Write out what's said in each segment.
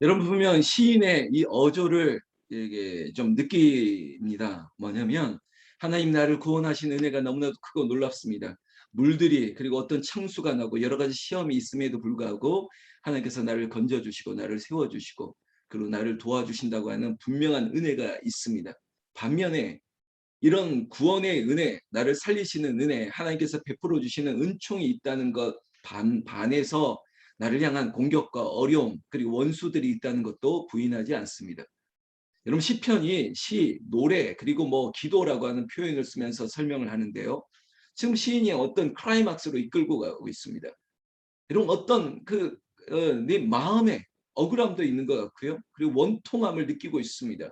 여러분 보면 시인의 이 어조를 이게 좀 느낍니다. 뭐냐면 하나님 나를 구원하신 은혜가 너무나도 크고 놀랍습니다. 물들이 그리고 어떤 창수가 나고 여러 가지 시험이 있음에도 불구하고 하나님께서 나를 건져주시고 나를 세워주시고 그리고 나를 도와주신다고 하는 분명한 은혜가 있습니다. 반면에 이런 구원의 은혜, 나를 살리시는 은혜, 하나님께서 베풀어 주시는 은총이 있다는 것 반, 반에서 나를 향한 공격과 어려움 그리고 원수들이 있다는 것도 부인하지 않습니다. 여러분 시편이 시, 노래 그리고 뭐 기도라고 하는 표현을 쓰면서 설명을 하는데요. 지금 시인이 어떤 클라이막스로 이끌고 가고 있습니다. 이런 어떤 그 어, 네 마음에 억울함도 있는 것 같고요. 그리고 원통함을 느끼고 있습니다.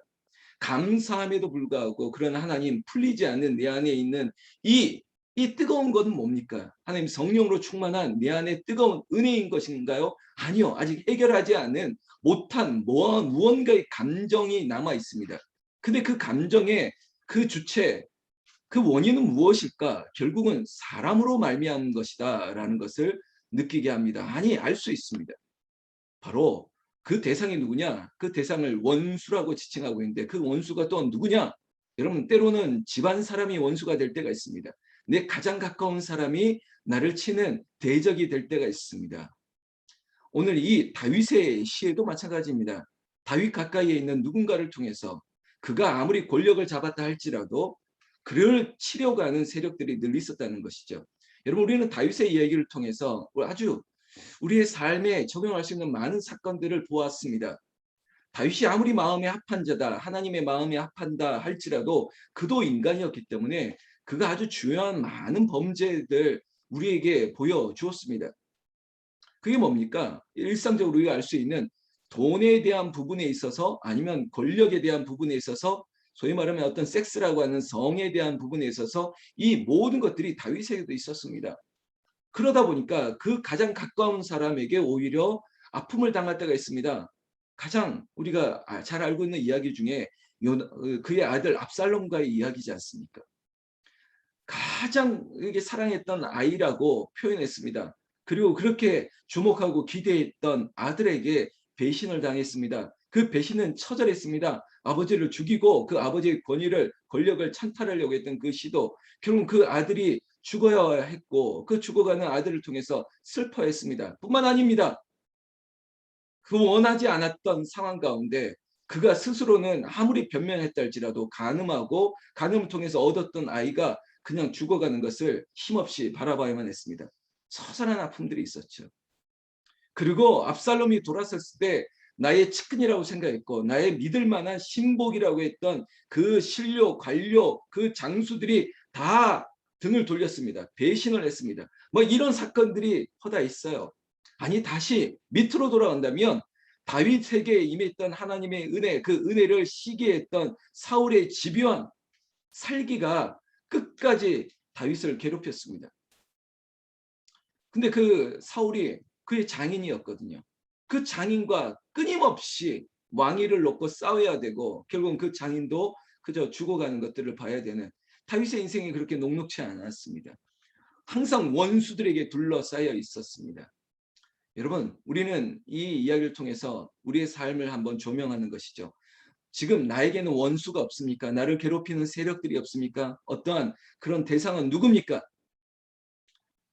감사함에도 불구하고 그런 하나님 풀리지 않는 내 안에 있는 이, 이 뜨거운 것은 뭡니까? 하나님 성령으로 충만한 내 안에 뜨거운 은혜인 것인가요? 아니요. 아직 해결하지 않은 못한 뭐, 무언가의 감정이 남아 있습니다. 근데 그 감정의 그 주체, 그 원인은 무엇일까? 결국은 사람으로 말미암은 것이다 라는 것을 느끼게 합니다. 아니 알 수 있습니다. 바로 그 대상이 누구냐? 그 대상을 원수라고 지칭하고 있는데 그 원수가 또 누구냐? 여러분 때로는 집안 사람이 원수가 될 때가 있습니다. 내 가장 가까운 사람이 나를 치는 대적이 될 때가 있습니다. 오늘 이 다윗의 시에도 마찬가지입니다. 다윗 가까이에 있는 누군가를 통해서 그가 아무리 권력을 잡았다 할지라도 그를 치려고 하는 세력들이 늘 있었다는 것이죠. 여러분 우리는 다윗의 이야기를 통해서 아주 우리의 삶에 적용할 수 있는 많은 사건들을 보았습니다. 다윗이 아무리 마음에 합한 자다, 하나님의 마음에 합한다 할지라도 그도 인간이었기 때문에 그가 아주 중요한 많은 범죄들 우리에게 보여주었습니다. 그게 뭡니까? 일상적으로 우리가 알 수 있는 돈에 대한 부분에 있어서 아니면 권력에 대한 부분에 있어서 소위 말하면 어떤 섹스라고 하는 성에 대한 부분에 있어서 이 모든 것들이 다윗에게도 있었습니다. 그러다 보니까 그 가장 가까운 사람에게 오히려 아픔을 당할 때가 있습니다. 가장 우리가 아, 잘 알고 있는 이야기 중에 어, 그의 아들 압살롬과의 이야기지 않습니까? 가장 사랑했던 아이라고 표현했습니다. 그리고 그렇게 주목하고 기대했던 아들에게 배신을 당했습니다. 그 배신은 처절했습니다. 아버지를 죽이고 그 아버지의 권위를 권력을 찬탈하려고 했던 그 시도 결국 그 아들이 죽어야 했고 그 죽어가는 아들을 통해서 슬퍼했습니다. 뿐만 아닙니다. 그 원하지 않았던 상황 가운데 그가 스스로는 아무리 변명했다 할지라도 간음하고 간음을 통해서 얻었던 아이가 그냥 죽어가는 것을 힘없이 바라봐야만 했습니다. 처절한 아픔들이 있었죠. 그리고 압살롬이 돌아섰을 때 나의 측근이라고 생각했고 나의 믿을 만한 신복이라고 했던 그 신료, 관료, 그 장수들이 다 등을 돌렸습니다. 배신을 했습니다. 뭐 이런 사건들이 허다 있어요. 아니 다시 밑으로 돌아간다면 다윗에게 임했던 하나님의 은혜, 그 은혜를 시기했던 사울의 집요한 살기가 끝까지 다윗을 괴롭혔습니다. 근데 그 사울이 그의 장인이었거든요. 그 장인과 끊임없이 왕위를 놓고 싸워야 되고 결국은 그 장인도 그저 죽어가는 것들을 봐야 되는 다윗의 인생이 그렇게 녹록치 않았습니다. 항상 원수들에게 둘러싸여 있었습니다. 여러분 우리는 이 이야기를 통해서 우리의 삶을 한번 조명하는 것이죠. 지금 나에게는 원수가 없습니까? 나를 괴롭히는 세력들이 없습니까? 어떠한 그런 대상은 누굽니까?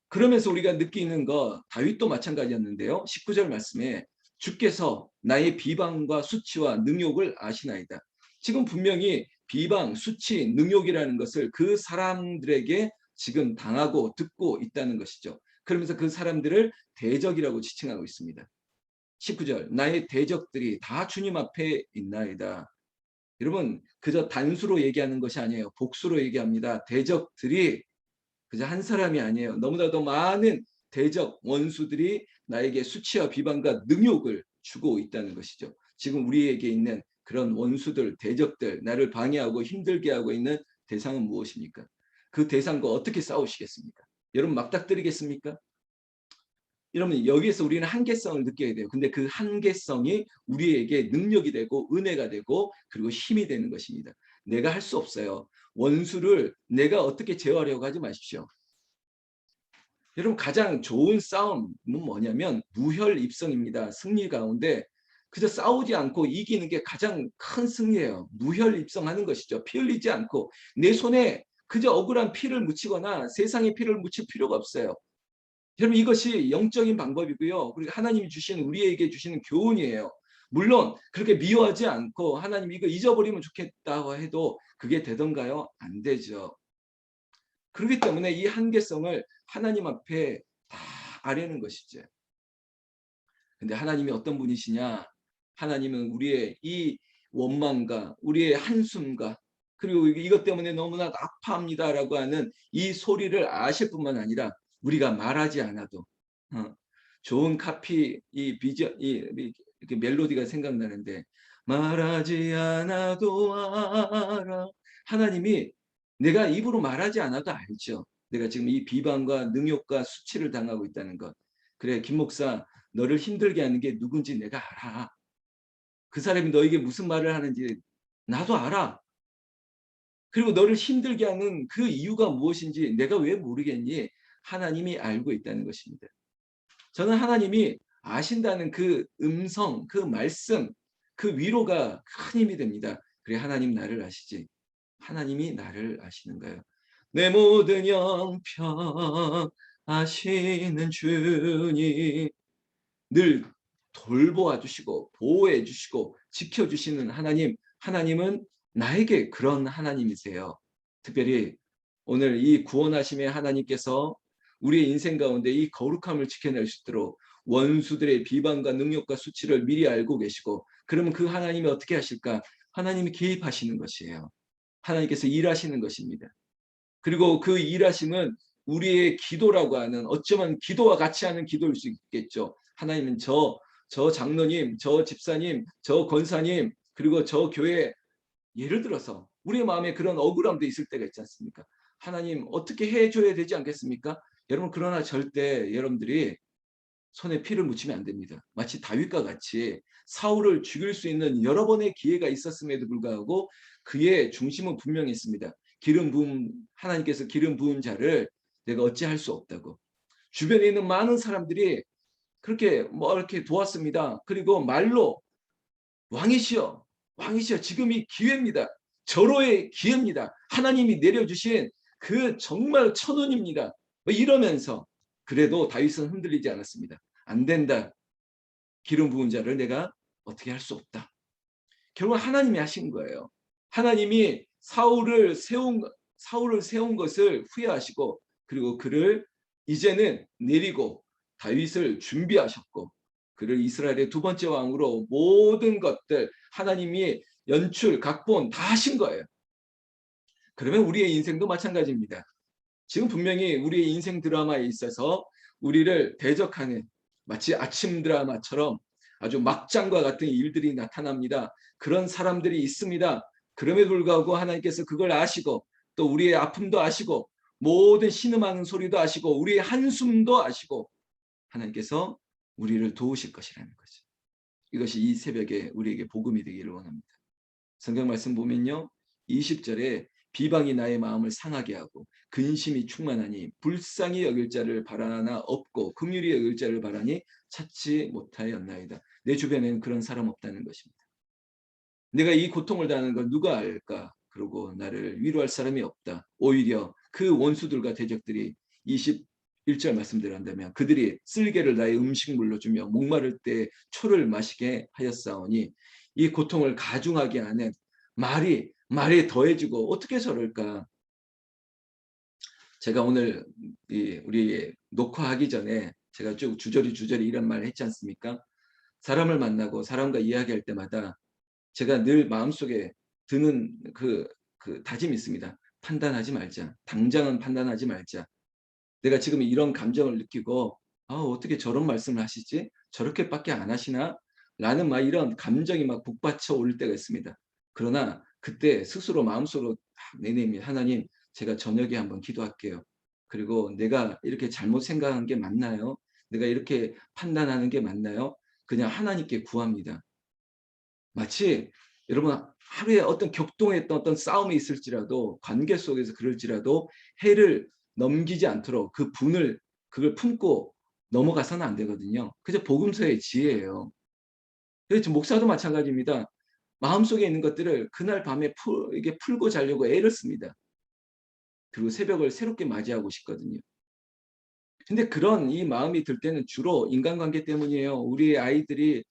그러면서 우리가 느끼는 거 다윗도 마찬가지였는데요. 19절 말씀에 주께서 나의 비방과 수치와 능욕을 아시나이다. 지금 분명히 비방, 수치, 능욕이라는 것을 그 사람들에게 지금 당하고 듣고 있다는 것이죠. 그러면서 그 사람들을 대적이라고 지칭하고 있습니다. 19절 나의 대적들이 다 주님 앞에 있나이다. 여러분 그저 단수로 얘기하는 것이 아니에요. 복수로 얘기합니다. 대적들이 그저 한 사람이 아니에요. 너무나도 많은 대적 원수들이 나에게 수치와 비방과 능욕을 주고 있다는 것이죠. 지금 우리에게 있는 그런 원수들, 대적들, 나를 방해하고 힘들게 하고 있는 대상은 무엇입니까? 그 대상과 어떻게 싸우시겠습니까? 여러분 막닥뜨리겠습니까? 여러분 여기에서 우리는 한계성을 느껴야 돼요. 근데 그 한계성이 우리에게 능력이 되고 은혜가 되고 그리고 힘이 되는 것입니다. 내가 할 수 없어요. 원수를 내가 어떻게 제어하려고 하지 마십시오. 여러분 가장 좋은 싸움은 뭐냐면 무혈 입성입니다. 승리 가운데 그저 싸우지 않고 이기는 게 가장 큰 승리예요. 무혈 입성하는 것이죠. 피 흘리지 않고 내 손에 그저 억울한 피를 묻히거나 세상의 피를 묻힐 필요가 없어요. 여러분 이것이 영적인 방법이고요. 그리고 하나님이 주시는 우리에게 주시는 교훈이에요. 물론 그렇게 미워하지 않고 하나님 이거 잊어버리면 좋겠다고 해도 그게 되던가요? 안 되죠. 그렇기 때문에 이 한계성을 하나님 앞에 다 아뢰는 것이죠. 근데 하나님이 어떤 분이시냐? 하나님은 우리의 이 원망과 우리의 한숨과 그리고 이것 때문에 너무나 아파합니다라고 하는 이 소리를 아실 뿐만 아니라 우리가 말하지 않아도 어, 좋은 카피 이 비전 이 이렇게 멜로디가 생각나는데 말하지 않아도 알아 하나님이 내가 입으로 말하지 않아도 알죠. 내가 지금 이 비방과 능욕과 수치를 당하고 있다는 것. 그래 김 목사 너를 힘들게 하는 게 누군지 내가 알아. 그 사람이 너에게 무슨 말을 하는지 나도 알아. 그리고 너를 힘들게 하는 그 이유가 무엇인지 내가 왜 모르겠니? 하나님이 알고 있다는 것입니다. 저는 하나님이 아신다는 그 음성, 그 말씀, 그 위로가 큰 힘이 됩니다. 그래 하나님 나를 아시지. 하나님이 나를 아시는가요? 내 모든 영평 아시는 주님 늘 돌보아 주시고 보호해 주시고 지켜 주시는 하나님 하나님은 나에게 그런 하나님이세요. 특별히 오늘 이 구원하심의 하나님께서 우리의 인생 가운데 이 거룩함을 지켜낼 수 있도록 원수들의 비방과 능력과 수치를 미리 알고 계시고 그러면 그 하나님이 어떻게 하실까? 하나님이 개입하시는 것이에요. 하나님께서 일하시는 것입니다. 그리고 그 일하심은 우리의 기도라고 하는 어쩌면 기도와 같이 하는 기도일 수 있겠죠. 하나님은 저, 저 장로님, 저 집사님, 저 권사님, 그리고 저 교회 예를 들어서 우리의 마음에 그런 억울함도 있을 때가 있지 않습니까? 하나님 어떻게 해줘야 되지 않겠습니까? 여러분 그러나 절대 여러분들이 손에 피를 묻히면 안 됩니다. 마치 다윗과 같이 사울을 죽일 수 있는 여러 번의 기회가 있었음에도 불구하고 그의 중심은 분명히 있습니다. 기름 부음 하나님께서 기름 부은 자를 내가 어찌할 수 없다고. 주변에 있는 많은 사람들이 그렇게 뭐 이렇게 도왔습니다. 그리고 말로 왕이시여 왕이시여 지금 이 기회입니다. 절호의 기회입니다. 하나님이 내려주신 그 정말 천운입니다. 뭐 이러면서 그래도 다윗은 흔들리지 않았습니다. 안 된다. 기름 부은 자를 내가 어떻게 할 수 없다. 결국 하나님이 하신 거예요. 하나님이 사울을 세운 사울을 세운 것을 후회하시고 그리고 그를 이제는 내리고 다윗을 준비하셨고 그를 이스라엘의 두 번째 왕으로 모든 것들 하나님이 연출, 각본 다 하신 거예요. 그러면 우리의 인생도 마찬가지입니다. 지금 분명히 우리의 인생 드라마에 있어서 우리를 대적하는 마치 아침 드라마처럼 아주 막장과 같은 일들이 나타납니다. 그런 사람들이 있습니다. 그럼에도 불구하고 하나님께서 그걸 아시고 또 우리의 아픔도 아시고 모든 신음하는 소리도 아시고 우리의 한숨도 아시고 하나님께서 우리를 도우실 것이라는 거죠. 이것이 이 새벽에 우리에게 복음이 되기를 원합니다. 성경 말씀 보면요. 20절에 비방이 나의 마음을 상하게 하고 근심이 충만하니 불쌍히 여길 자를 바라나 없고 긍휼히 여길 자를 바라니 찾지 못하였나이다. 내 주변에는 그런 사람 없다는 것입니다. 내가 이 고통을 당하는 걸 누가 알까? 그러고 나를 위로할 사람이 없다. 오히려 그 원수들과 대적들이 21절 말씀대로 한다면 그들이 쓸개를 나의 음식물로 주며 목마를 때 초를 마시게 하였사오니 이 고통을 가중하게 하는 말이 말에 더해지고 어떻게 저럴까? 제가 오늘 우리 녹화하기 전에 제가 쭉 주저리 주저리 이런 말 했지 않습니까? 사람을 만나고 사람과 이야기할 때마다 제가 늘 마음속에 드는 그, 그 다짐이 있습니다. 판단하지 말자. 당장은 판단하지 말자. 내가 지금 이런 감정을 느끼고 아, 어떻게 저런 말씀을 하시지? 저렇게밖에 안 하시나? 라는 막 이런 감정이 막 북받쳐 올 때가 있습니다. 그러나 그때 스스로 마음속으로 내내면 하나님 제가 저녁에 한번 기도할게요. 그리고 내가 이렇게 잘못 생각한 게 맞나요? 내가 이렇게 판단하는 게 맞나요? 그냥 하나님께 구합니다. 마치 여러분 하루에 어떤 격동했던 어떤 싸움이 있을지라도 관계 속에서 그럴지라도 해를 넘기지 않도록 그 분을 그걸 품고 넘어가서는 안 되거든요. 그저 복음서의 지혜예요. 그래서 목사도 마찬가지입니다. 마음속에 있는 것들을 그날 밤에 풀, 이게 풀고 자려고 애를 씁니다. 그리고 새벽을 새롭게 맞이하고 싶거든요. 근데 그런 이 마음이 들 때는 주로 인간관계 때문이에요. 우리 아이들이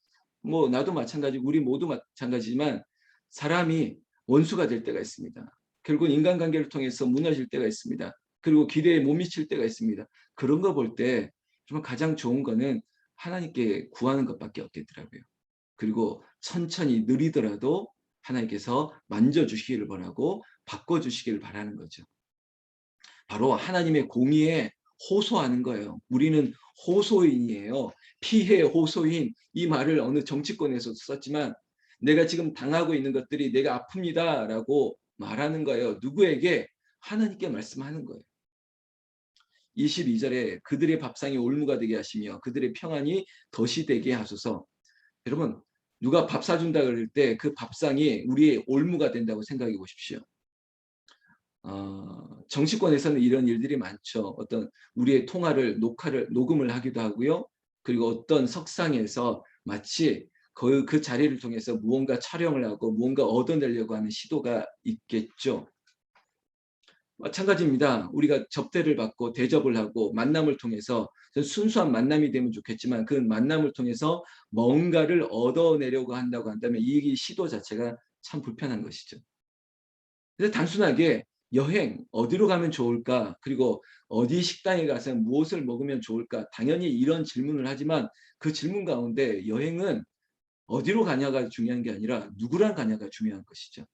뭐 나도 마찬가지고 우리 모두 마찬가지지만 사람이 원수가 될 때가 있습니다. 결국 인간관계를 통해서 무너질 때가 있습니다. 그리고 기대에 못 미칠 때가 있습니다. 그런 거 볼 때 정말 가장 좋은 거는 하나님께 구하는 것밖에 없겠더라고요. 그리고 천천히 느리더라도 하나님께서 만져주시기를 바라고 바꿔주시기를 바라는 거죠. 바로 하나님의 공의에 호소하는 거예요. 우리는 호소인이에요. 피해 호소인 이 말을 어느 정치권에서 썼지만 내가 지금 당하고 있는 것들이 내가 아픕니다 라고 말하는 거예요. 누구에게? 하나님께 말씀하는 거예요. 22절에 그들의 밥상이 올무가 되게 하시며 그들의 평안이 덫이 되게 하소서. 여러분 누가 밥 사준다 그럴 때 그 밥상이 우리의 올무가 된다고 생각해 보십시오. 어, 정치권에서는 이런 일들이 많죠. 어떤 우리의 통화를 녹화를 녹음을 하기도 하고요. 그리고 어떤 석상에서 마치 그, 그 자리를 통해서 무언가 촬영을 하고 무언가 얻어내려고 하는 시도가 있겠죠. 마찬가지입니다. 우리가 접대를 받고 대접을 하고 만남을 통해서 순수한 만남이 되면 좋겠지만 그 만남을 통해서 뭔가를 얻어내려고 한다고 한다면 이 시도 자체가 참 불편한 것이죠. 그래서 단순하게 여행 어디로 가면 좋을까 그리고 어디 식당에 가서 무엇을 먹으면 좋을까 당연히 이런 질문을 하지만 그 질문 가운데 여행은 어디로 가냐가 중요한 게 아니라 누구랑 가냐가 중요한 것이죠.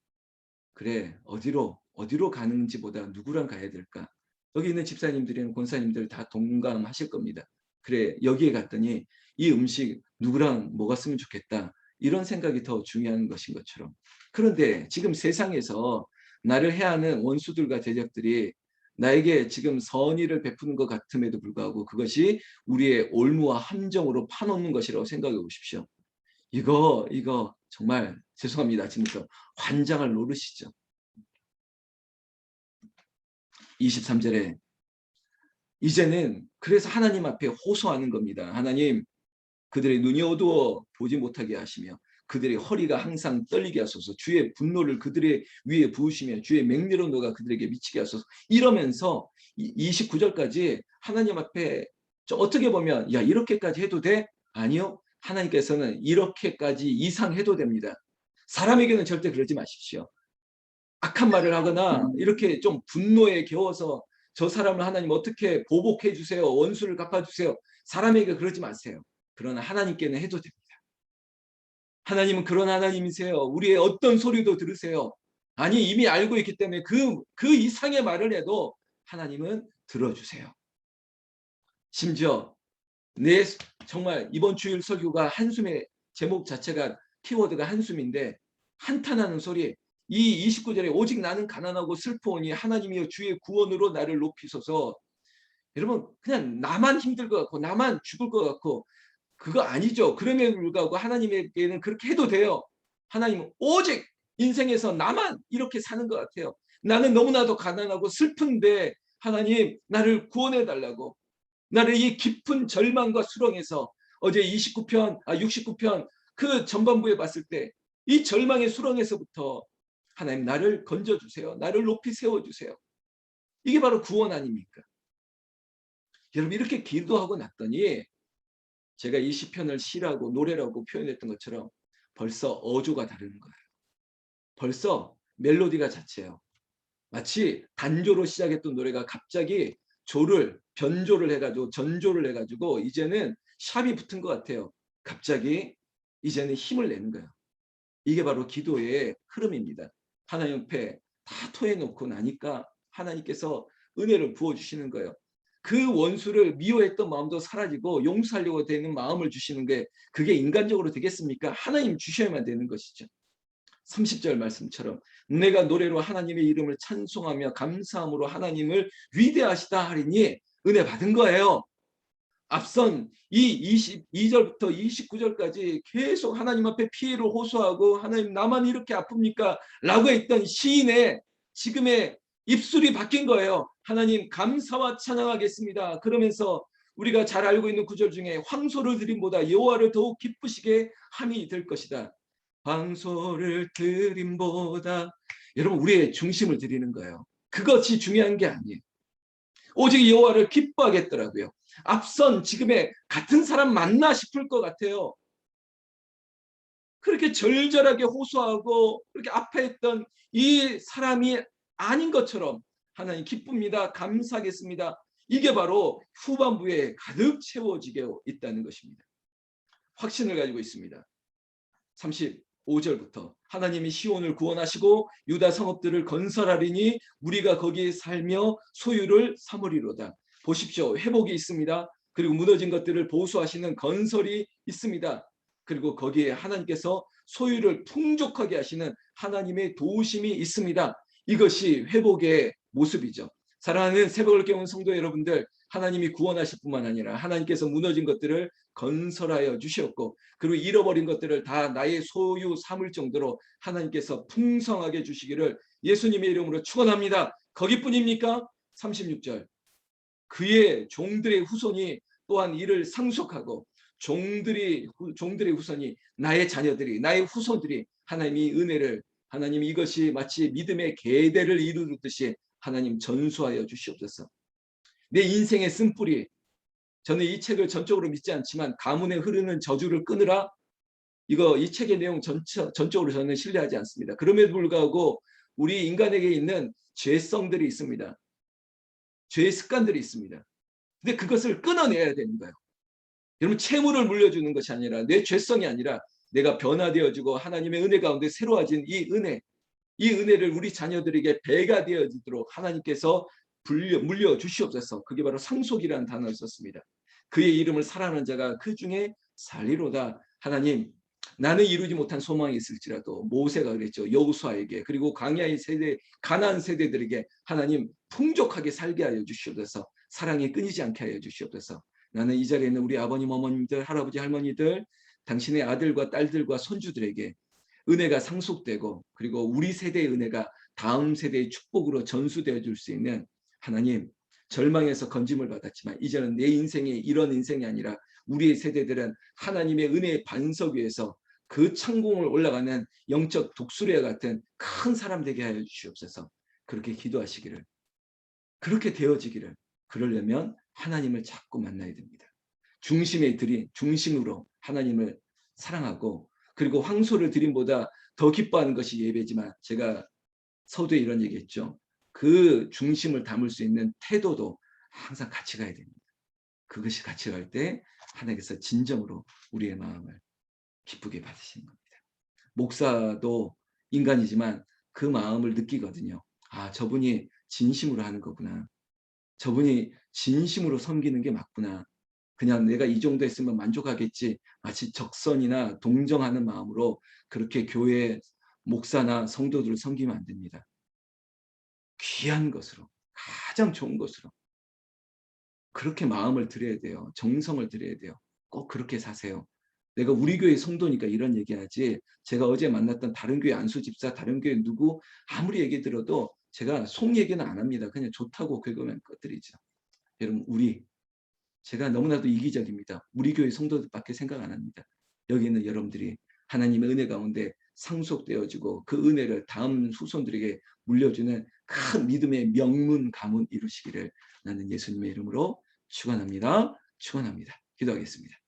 그래 어디로 어디로 가는지보다 누구랑 가야 될까? 여기 있는 집사님들이나 권사님들 다 동감하실 겁니다. 그래 여기에 갔더니 이 음식 누구랑 먹었으면 좋겠다. 이런 생각이 더 중요한 것인 것처럼. 그런데 지금 세상에서 나를 해하는 원수들과 대적들이 나에게 지금 선의를 베푸는 것 같음에도 불구하고 그것이 우리의 올무와 함정으로 파놓는 것이라고 생각해 보십시오. 이거 이거 정말 죄송합니다. 지금부터 환장을 노르시죠. 23절에 이제는 그래서 하나님 앞에 호소하는 겁니다. 하나님 그들의 눈이 어두워 보지 못하게 하시며 그들의 허리가 항상 떨리게 하소서 주의 분노를 그들의 위에 부으시며 주의 맹렬한 노가 그들에게 미치게 하소서 이러면서 29절까지 하나님 앞에 어떻게 보면 야 이렇게까지 해도 돼? 아니요. 하나님께서는 이렇게까지 이상 해도 됩니다. 사람에게는 절대 그러지 마십시오. 악한 말을 하거나 이렇게 좀 분노에 겨워서 저 사람을 하나님 어떻게 보복해 주세요. 원수를 갚아 주세요. 사람에게 그러지 마세요. 그러나 하나님께는 해도 됩니다. 하나님은 그런 하나님이세요. 우리의 어떤 소리도 들으세요. 아니 이미 알고 있기 때문에 그, 그 이상의 말을 해도 하나님은 들어주세요. 심지어 내 정말 이번 주일 설교가 한숨의 제목 자체가 키워드가 한숨인데 한탄하는 소리 이 29절에 오직 나는 가난하고 슬퍼오니 하나님이여 주의 구원으로 나를 높이소서 여러분 그냥 나만 힘들 것 같고 나만 죽을 것 같고 그거 아니죠. 그럼에도 불구하고 하나님에게는 그렇게 해도 돼요. 하나님은 오직 인생에서 나만 이렇게 사는 것 같아요. 나는 너무나도 가난하고 슬픈데 하나님 나를 구원해 달라고 나를 이 깊은 절망과 수렁에서 어제 29편 아 69편 그 전반부에 봤을 때 이 절망의 수렁에서부터 하나님 나를 건져 주세요. 나를 높이 세워 주세요. 이게 바로 구원 아닙니까? 여러분 이렇게 기도하고 났더니 제가 이 시편을 시라고 노래라고 표현했던 것처럼 벌써 어조가 다르는 거예요. 벌써 멜로디가 자체예요. 마치 단조로 시작했던 노래가 갑자기 조를 변조를 해가지고 전조를 해가지고 이제는 샵이 붙은 것 같아요. 갑자기 이제는 힘을 내는 거예요. 이게 바로 기도의 흐름입니다. 하나님 옆에 다 토해놓고 나니까 하나님께서 은혜를 부어주시는 거예요. 그 원수를 미워했던 마음도 사라지고 용서하려고 되는 마음을 주시는 게 그게 인간적으로 되겠습니까? 하나님 주셔야만 되는 것이죠. 30절 말씀처럼 내가 노래로 하나님의 이름을 찬송하며 감사함으로 하나님을 위대하시다 하리니 은혜 받은 거예요. 앞선 이 22절부터 29절까지 계속 하나님 앞에 피해를 호소하고 하나님 나만 이렇게 아픕니까? 라고 했던 시인의 지금의 입술이 바뀐 거예요. 하나님 감사와 찬양하겠습니다. 그러면서 우리가 잘 알고 있는 구절 중에 황소를 드림보다 여호와를 더욱 기쁘시게 함이 될 것이다. 황소를 드림보다 여러분 우리의 중심을 드리는 거예요. 그것이 중요한 게 아니에요. 오직 여호와를 기뻐하겠더라고요. 앞선 지금의 같은 사람 맞나 싶을 것 같아요. 그렇게 절절하게 호소하고 그렇게 아파했던 이 사람이 아닌 것처럼 하나님 기쁩니다. 감사하겠습니다. 이게 바로 후반부에 가득 채워지게 있다는 것입니다. 확신을 가지고 있습니다. 35절부터 하나님이 시온을 구원하시고 유다 성읍들을 건설하리니 우리가 거기에 살며 소유를 삼으리로다. 보십시오. 회복이 있습니다. 그리고 무너진 것들을 보수하시는 건설이 있습니다. 그리고 거기에 하나님께서 소유를 풍족하게 하시는 하나님의 도우심이 있습니다. 이것이 회복의 모습이죠. 사랑하는 새벽을 깨운 성도 여러분들, 하나님이 구원하실 뿐만 아니라 하나님께서 무너진 것들을 건설하여 주셨고 그리고 잃어버린 것들을 다 나의 소유 삼을 정도로 하나님께서 풍성하게 주시기를 예수님의 이름으로 축원합니다. 거기뿐입니까? 36절. 그의 종들의 후손이 또한 이를 상속하고 종들이 종들의 후손이 나의 자녀들이 나의 후손들이 하나님이 은혜를 하나님 이것이 마치 믿음의 계대를 이루듯이 하나님 전수하여 주시옵소서. 내 인생의 쓴뿌리 저는 이 책을 전적으로 믿지 않지만 가문에 흐르는 저주를 끊으라 이거 이 책의 내용 전체, 전적으로 저는 신뢰하지 않습니다. 그럼에도 불구하고 우리 인간에게 있는 죄성들이 있습니다. 죄의 습관들이 있습니다. 근데 그것을 끊어내야 되는 거예요. 여러분 채무를 물려주는 것이 아니라 내 죄성이 아니라 내가 변화되어지고 하나님의 은혜 가운데 새로워진 이 은혜 이 은혜를 우리 자녀들에게 배가 되어지도록 하나님께서 불려, 물려 주시옵소서. 그게 바로 상속이라는 단어를 썼습니다. 그의 이름을 사랑하는 자가 그 중에 살리로다. 하나님, 나는 이루지 못한 소망이 있을지라도 모세가 그랬죠. 여우수아에게 그리고 광야의 세대, 가난 세대들에게 하나님 풍족하게 살게 하여 주시옵소서. 사랑이 끊이지 않게 하여 주시옵소서. 나는 이 자리에 있는 우리 아버님, 어머님들, 할아버지, 할머니들, 당신의 아들과 딸들과 손주들에게 은혜가 상속되고 그리고 우리 세대의 은혜가 다음 세대의 축복으로 전수되어 줄 수 있는 하나님 절망에서 건짐을 받았지만 이제는 내 인생이 이런 인생이 아니라 우리의 세대들은 하나님의 은혜의 반석 위에서 그 창공을 올라가는 영적 독수리와 같은 큰 사람 되게 하여 주시옵소서. 그렇게 기도하시기를 그렇게 되어지기를 그러려면 하나님을 자꾸 만나야 됩니다. 중심에 들인 중심으로 하나님을 사랑하고 그리고 황소를 드림보다 더 기뻐하는 것이 예배지만 제가 서두에 이런 얘기했죠. 그 중심을 담을 수 있는 태도도 항상 같이 가야 됩니다. 그것이 같이 갈 때 하나님께서 진정으로 우리의 마음을 기쁘게 받으시는 겁니다. 목사도 인간이지만 그 마음을 느끼거든요. 아, 저분이 진심으로 하는 거구나. 저분이 진심으로 섬기는 게 맞구나. 그냥 내가 이 정도 했으면 만족하겠지. 마치 적선이나 동정하는 마음으로 그렇게 교회 목사나 성도들을 섬기면 안 됩니다. 귀한 것으로 가장 좋은 것으로 그렇게 마음을 드려야 돼요. 정성을 드려야 돼요. 꼭 그렇게 사세요. 내가 우리 교회 성도니까 이런 얘기하지 제가 어제 만났던 다른 교회 안수 집사 다른 교회 누구 아무리 얘기 들어도 제가 속 얘기는 안 합니다. 그냥 좋다고 긁으면 꺼뜨리죠. 여러분 우리 제가 너무나도 이기적입니다. 우리 교회 성도들밖에 생각 안 합니다. 여기 있는 여러분들이 하나님의 은혜 가운데 상속되어지고 그 은혜를 다음 후손들에게 물려주는 큰 믿음의 명문 가문 이루시기를 나는 예수님의 이름으로 축원합니다. 축원합니다. 기도하겠습니다.